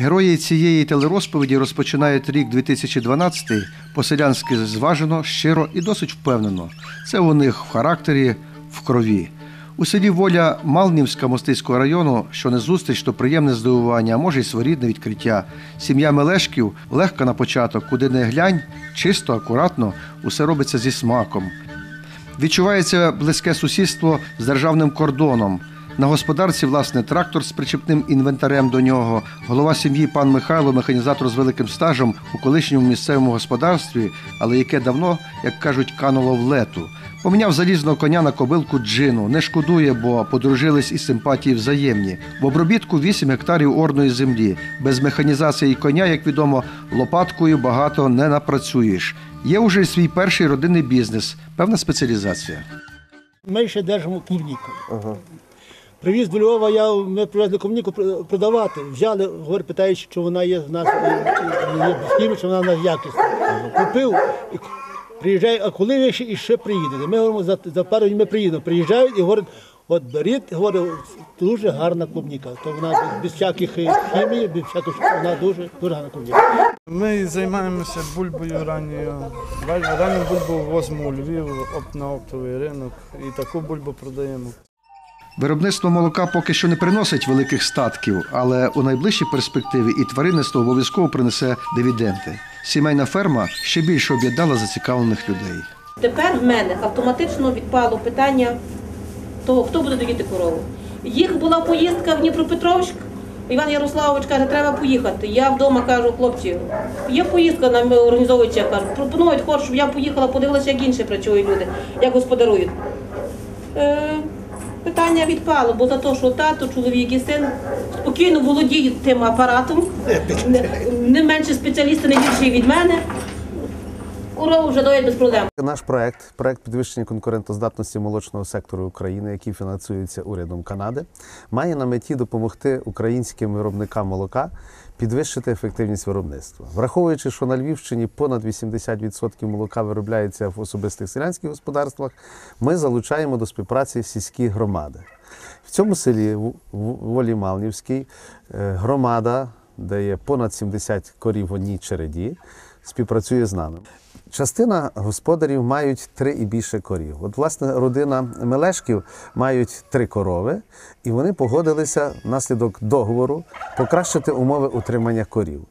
Герої цієї телерозповіді розпочинають рік 2012 по-селянськи зважено, щиро і досить впевнено. Це у них в характері, в крові. У селі Воля Малнівська Мостицького району, що не зустріч, то приємне здивування, а може й своєрідне відкриття. Сім'я Мелешків легка на початок, куди не глянь, чисто, акуратно, усе робиться зі смаком. Відчувається близьке сусідство з державним кордоном. На господарці, власне, трактор з причепним інвентарем до нього. Голова сім'ї пан Михайло, механізатор з великим стажем у колишньому місцевому господарстві, але яке давно, як кажуть, кануло в лету. Поміняв залізного коня на кобилку джину. Не шкодує, бо подружились і симпатії взаємні. В обробітку 8 гектарів орної землі. Без механізації коня, як відомо, лопаткою багато не напрацюєш. Є уже свій перший родинний бізнес, певна спеціалізація. Ми ще держимо клубніку. Привіз до Львова, я, ми привезли клубніку пр- продавати. Взяли, говорю, питаючи, чи вона є в нас є чи вона в нас якісна. Купив і приїжджає, а коли ви ще і ще приїдете? Ми говоримо, за, за пару днів ми приїдемо. Приїжджають і говорять, от беріть, говорю, дуже гарна клубніка. То вона без- всяких е, хімії, без всяких, вона дуже, дуже гарна клубніка. Ми займаємося бульбою ранньою. Ра- Ранню бульбу возимо у Львів на оптовий ринок і таку бульбу продаємо. Виробництво молока поки що не приносить великих статків, але у найближчій перспективі і тваринництво обов'язково принесе дивіденди. Сімейна ферма ще більше об'єднала зацікавлених людей. Тепер в мене автоматично відпало питання того, хто буде доїти корову. Їх була поїздка в Дніпропетровськ. Іван Ярославович каже, треба поїхати. Я вдома кажу, хлопці, є поїздка нам організовують, я кажу, пропонують, хочу, щоб я поїхала, подивилася, як інші працюють люди, як господарують. Питання відпало, бо за те, що тато, чоловік і син спокійно володіють тим апаратом, не менше спеціалісти, не більше від мене. Корову вже доїть без проблем. Наш проект, проект підвищення конкурентоздатності молочного сектору України, який фінансується урядом Канади, має на меті допомогти українським виробникам молока підвищити ефективність виробництва. Враховуючи, що на Львівщині понад 80% молока виробляється в особистих селянських господарствах, ми залучаємо до співпраці сільські громади. В цьому селі в- Волі Малнівській е, громада, де є понад 70 корів в одній череді, співпрацює з нами. Частина господарів мають три і більше корів. От, власне, родина Мелешків мають три корови, і вони погодилися внаслідок договору покращити умови утримання корів.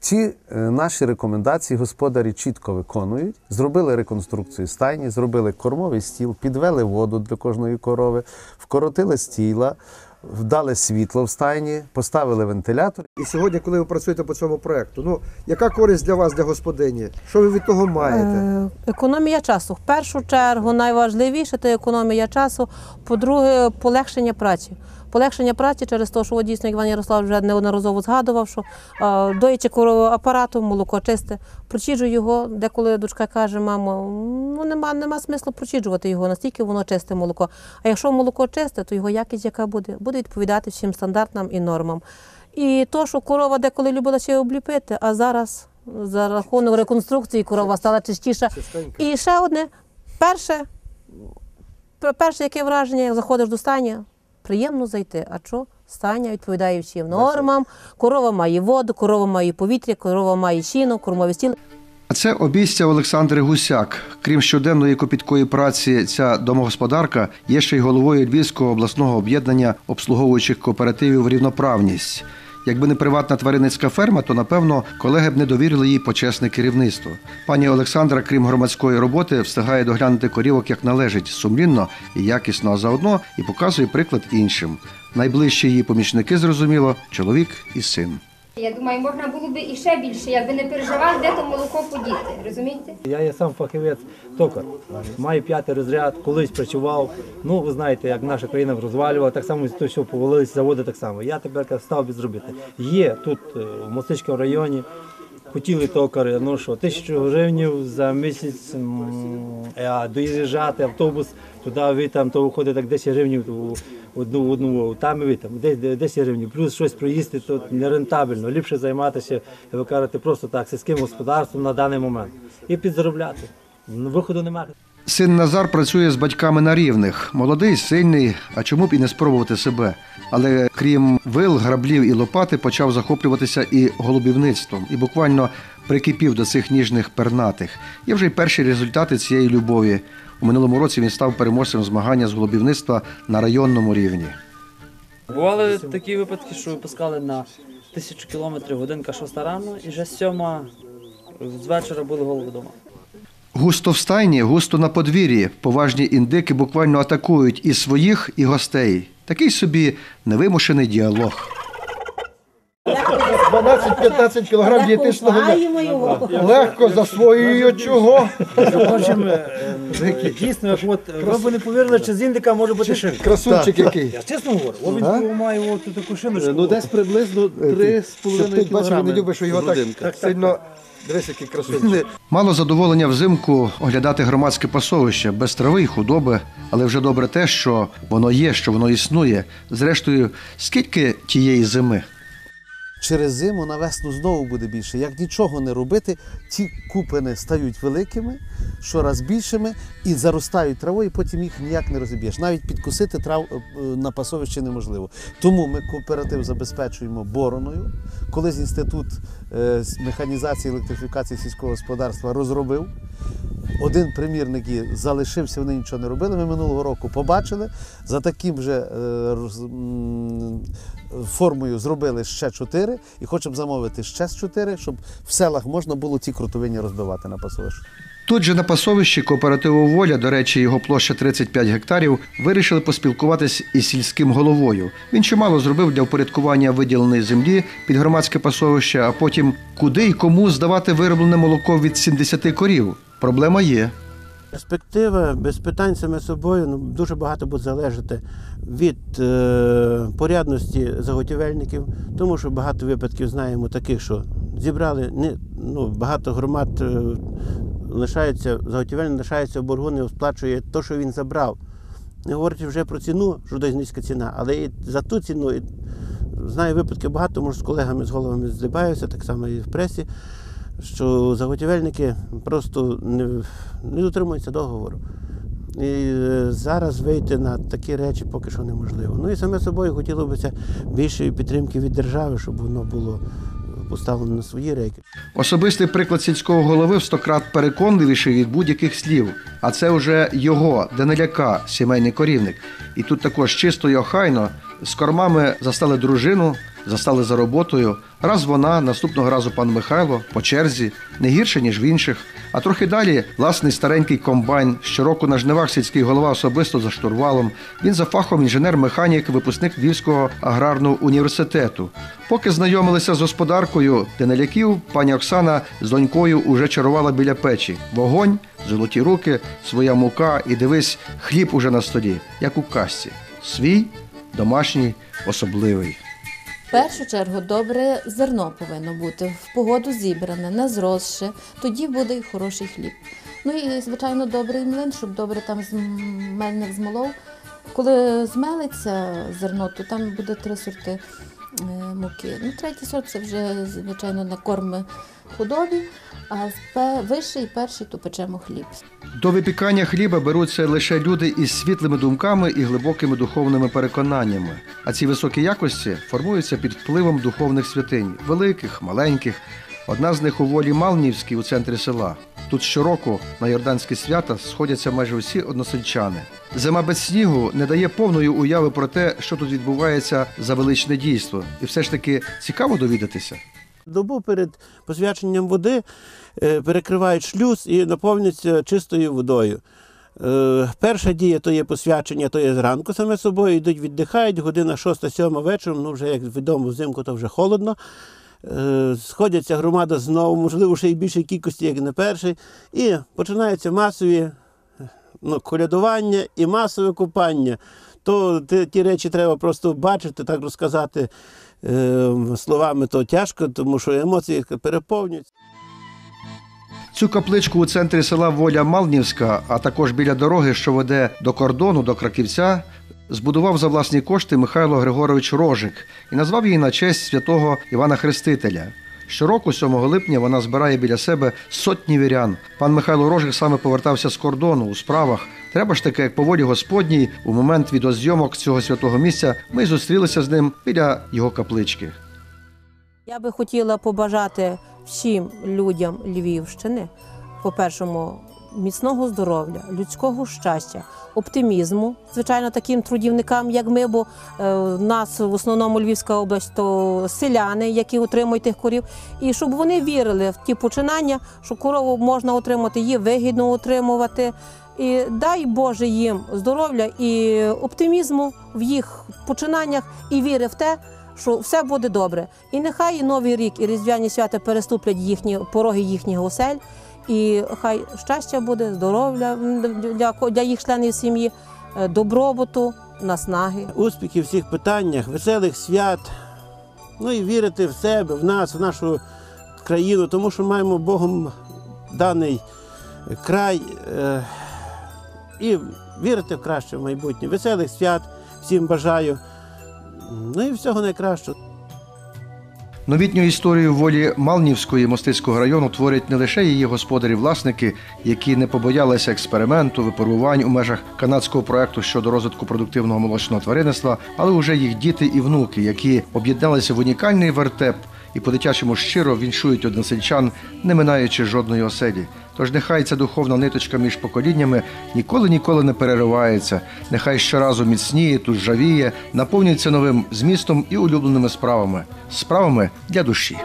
Ці е, наші рекомендації господарі чітко виконують. Зробили реконструкцію стайні, зробили кормовий стіл, підвели воду для кожної корови, вкоротили стіла, вдали світло в стайні, поставили вентилятор. І сьогодні, коли ви працюєте по цьому проекту, ну яка користь для вас, для господині? Що ви від того маєте? Е, Економія часу. В першу чергу найважливіше це економія часу. По-друге, полегшення праці. Полегшення праці через те, що от дійсно Іван Ярослав вже неодноразово згадував, що е, доїть корову апаратом, молоко чисте, прочіджу його. Деколи дочка каже, мамо, ну нема, нема смислу прочіджувати його, настільки воно чисте молоко. А якщо молоко чисте, то його якість яка буде? Буде відповідати всім стандартам і нормам. І то, що корова деколи любила ще обліпити, а зараз за рахунок реконструкції корова стала чистіша. І ще одне, перше, перше яке враження, як заходиш до стання, приємно зайти. А що? Стання відповідає всім нормам. Корова має воду, корова має повітря, корова має сіно, кормові стіл. А це обійстя Олександр Гусяк. Крім щоденної копіткої праці, ця домогосподарка є ще й головою Львівського обласного об'єднання обслуговуючих кооперативів Рівноправність. Якби не приватна тваринницька ферма, то напевно колеги б не довірили їй почесне керівництво. Пані Олександра, крім громадської роботи, встигає доглянути корівок як належить, сумлінно і якісно, а заодно і показує приклад іншим. Найближчі її помічники, зрозуміло, чоловік і син. Я думаю, можна було б і ще більше, якби не переживав, де то молоко подіти. Розумієте? Я є сам фахівець токар. Маю п'ятий розряд, колись працював. Ну, ви знаєте, як наша країна розвалювала, так само то, що повалилися заводи, так само. Я тепер став би зробити. Є тут е, в Мостичському районі. Хотіли токари, ну що, тисячу гривень за місяць, а доїжджати автобус, туди ви там, то виходить так 10 гривень в одну, одну, там і ви там, 10 гривень, плюс щось проїсти, то нерентабельно. Ліпше займатися, ви кажете, просто так, сільським господарством на даний момент. І підзаробляти. Виходу немає. Син Назар працює з батьками на рівних. Молодий, сильний, а чому б і не спробувати себе. Але крім вил, граблів і лопати, почав захоплюватися і голубівництвом, і буквально прикипів до цих ніжних пернатих. Є вже й перші результати цієї любові. У минулому році він став переможцем змагання з голубівництва на районному рівні. Бували такі випадки, що випускали на тисячу кілометрів годинка шоста рано, і вже сьома з вечора були голови вдома. Густо в стайні, густо на подвір'ї. Поважні індики буквально атакують і своїх, і гостей. Такий собі невимушений діалог. 12-15 кілограм Маємо його. Легко засвоюю чого. Е, дійсно, як от, ви б не повірили, що з індика може бути шинка. Красунчик який. Я чесно говорю, о, він має от таку шиночку. Ну, десь приблизно 3,5 Бачиш, він не любить, що його так, сильно. Дивись, який красунчик. Мало задоволення взимку оглядати громадське пасовище без трави і худоби, але вже добре те, що воно є, що воно існує. Зрештою, скільки тієї зими? Через зиму на весну знову буде більше. Як нічого не робити, ті купини стають великими, щораз більшими і заростають травою, і потім їх ніяк не розіб'єш. Навіть підкусити трав е, на пасовищі неможливо. Тому ми кооператив забезпечуємо бороною. Колись інститут е, механізації і електрифікації сільського господарства розробив. Один примірник і залишився, вони нічого не робили. Ми минулого року побачили. За таким же е, формою зробили ще чотири і хочемо замовити ще з чотири, щоб в селах можна було ці крутовинні розбивати на пасовищі. Тут же на пасовищі кооперативу Воля, до речі, його площа 35 гектарів, вирішили поспілкуватись із сільським головою. Він чимало зробив для впорядкування виділеної землі під громадське пасовище, а потім куди і кому здавати вироблене молоко від 70 корів. Проблема є. Перспектива без питань саме собою ну, дуже багато буде залежати від е, порядності заготівельників, тому що багато випадків знаємо таких, що зібрали не, ну, багато громад е, лишаються, заготівельник лишається в боргу, не сплачує те, що він забрав. Не говорячи вже про ціну, що десь низька ціна, але і за ту ціну і, знаю випадки багато, може з колегами, з головами здибаюся, так само і в пресі що заготівельники просто не, не дотримуються договору. І е, зараз вийти на такі речі поки що неможливо. Ну і саме собою хотілося б більшої підтримки від держави, щоб воно було поставлено на свої рейки. Особистий приклад сільського голови в стократ переконливіший від будь-яких слів. А це вже його, Даниляка, сімейний корівник. І тут також чисто й охайно з кормами застали дружину, застали за роботою. Раз вона, наступного разу пан Михайло, по черзі, не гірше, ніж в інших. А трохи далі власний старенький комбайн. Щороку на жнивах сільський голова особисто за штурвалом. Він за фахом інженер-механік, випускник Львівського аграрного університету. Поки знайомилися з господаркою Денеляків, пані Оксана з донькою уже чарувала біля печі. Вогонь, золоті руки, своя мука і дивись, хліб уже на столі, як у касці. Свій, домашній, особливий. В першу чергу добре зерно повинно бути в погоду зібране, не зросше, тоді буде і хороший хліб. Ну і звичайно добрий млин, щоб добре там мельник змолов. Коли змелиться зерно, то там буде три сорти муки. Ну, третій сорт це вже звичайно на корм худобі, а вищий і перший то печемо хліб. До випікання хліба беруться лише люди із світлими думками і глибокими духовними переконаннями. А ці високі якості формуються під впливом духовних святинь, великих, маленьких. Одна з них у волі Малнівській у центрі села. Тут щороку на Йорданські свята сходяться майже усі односельчани. Зима без снігу не дає повної уяви про те, що тут відбувається за величне дійство. І все ж таки цікаво довідатися. Добу перед посвяченням води е, перекривають шлюз і наповнюються чистою водою. Е, Перша дія то є посвячення, то є зранку саме собою, йдуть, віддихають, година 6-7 вечором, ну вже як відомо, взимку то вже холодно. Е, Сходяться громада знову, можливо, ще й більшій кількості, як на перший, і починаються масові ну, колядування і масове купання. То ті, речі треба просто бачити, так розказати е, словами, то тяжко, тому що емоції переповнюють. Цю капличку у центрі села Воля Малнівська, а також біля дороги, що веде до кордону, до Краківця, збудував за власні кошти Михайло Григорович Рожик і назвав її на честь святого Івана Хрестителя. Щороку, 7 липня, вона збирає біля себе сотні вірян. Пан Михайло Рожик саме повертався з кордону у справах. Треба ж таки, як по волі Господній, у момент відеозйомок цього святого місця ми зустрілися з ним біля його каплички. Я би хотіла побажати всім людям Львівщини, по-першому, міцного здоров'я, людського щастя, оптимізму, звичайно, таким трудівникам, як ми, бо е, в нас в основному Львівська область то селяни, які утримують тих корів, і щоб вони вірили в ті починання, що корову можна отримати, її вигідно утримувати. І дай Боже їм здоров'я і оптимізму в їх починаннях і віри в те, що все буде добре. І нехай і Новий рік, і Різдвяні свята переступлять їхні пороги їхніх осель, і хай щастя буде, здоров'я для, для їх членів сім'ї, е, добробуту, наснаги. Успіхів в всіх питаннях, веселих свят. Ну і вірити в себе, в нас, в нашу країну, тому що маємо Богом даний край. е, І вірити в краще в майбутнє. Веселих свят всім бажаю. Ну і всього найкращого. Новітню історію волі Малнівської мостицького району творять не лише її господарі-власники, які не побоялися експерименту, випробувань у межах канадського проекту щодо розвитку продуктивного молочного тваринництва, але вже їх діти і внуки, які об'єдналися в унікальний вертеп і по-дитячому щиро віншують односельчан, не минаючи жодної оселі. Тож нехай ця духовна ниточка між поколіннями ніколи ніколи не переривається. Нехай щоразу міцніє, тужжавіє, наповнюється новим змістом і улюбленими справами, справами для душі.